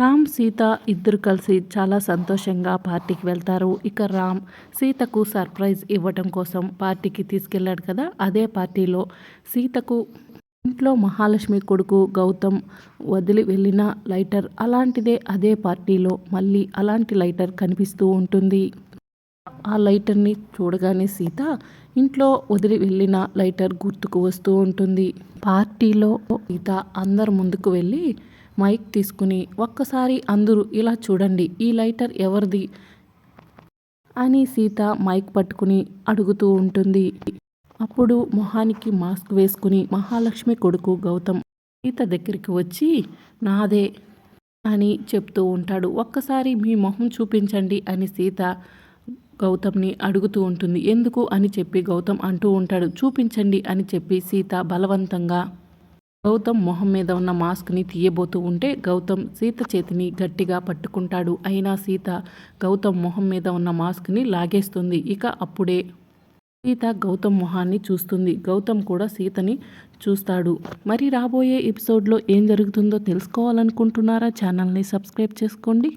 రామ్ సీత ఇద్దరు కలిసి చాలా సంతోషంగా పార్టీకి వెళ్తారు. ఇక రామ్ సీతకు సర్ప్రైజ్ ఇవ్వటం కోసం పార్టీకి తీసుకెళ్ళాడు కదా. అదే పార్టీలో సీతకు ఇంట్లో మహాలక్ష్మి కొడుకు గౌతమ్ వదిలి వెళ్ళిన లైటర్ అలాంటిదే అదే పార్టీలో మళ్ళీ అలాంటి లైటర్ కనిపిస్తూ ఉంటుంది. ఆ లైటర్ని చూడగానే సీత ఇంట్లో వదిలి వెళ్ళిన లైటర్ గుర్తుకు వస్తూ ఉంటుంది. పార్టీలో సీత అందరు ముందుకు వెళ్ళి మైక్ తీసుకుని ఒక్కసారి అందరూ ఇలా చూడండి ఈ లైటర్ ఎవరిది? అని సీత మైక్ పట్టుకుని అడుగుతూ ఉంటుంది. అప్పుడు మొహానికి మాస్క్ వేసుకుని మహాలక్ష్మి కొడుకు గౌతమ్ సీత దగ్గరికి వచ్చి నాదే అని చెప్తూ ఉంటాడు. ఒక్కసారి మీ మొహం చూపించండి అని సీత గౌతమ్ని అడుగుతూ ఉంటుంది. ఎందుకు అని చెప్పి గౌతమ్ అంటూ ఉంటాడు. చూపించండి అని చెప్పి సీత బలవంతంగా గౌతమ్ మొహం మీద ఉన్న మాస్క్ని తీయబోతూ ఉంటే గౌతమ్ సీత చేతిని గట్టిగా పట్టుకుంటాడు. అయినా సీత గౌతమ్ మొహం మీద ఉన్న మాస్క్ని లాగేస్తుంది. ఇక అప్పుడే సీత గౌతమ్ మొహాన్ని చూస్తుంది. గౌతమ్ కూడా సీతని చూస్తాడు. మరి రాబోయే ఎపిసోడ్లో ఏం జరుగుతుందో తెలుసుకోవాలనుకుంటున్నారా? ఛానల్ని సబ్స్క్రైబ్ చేసుకోండి.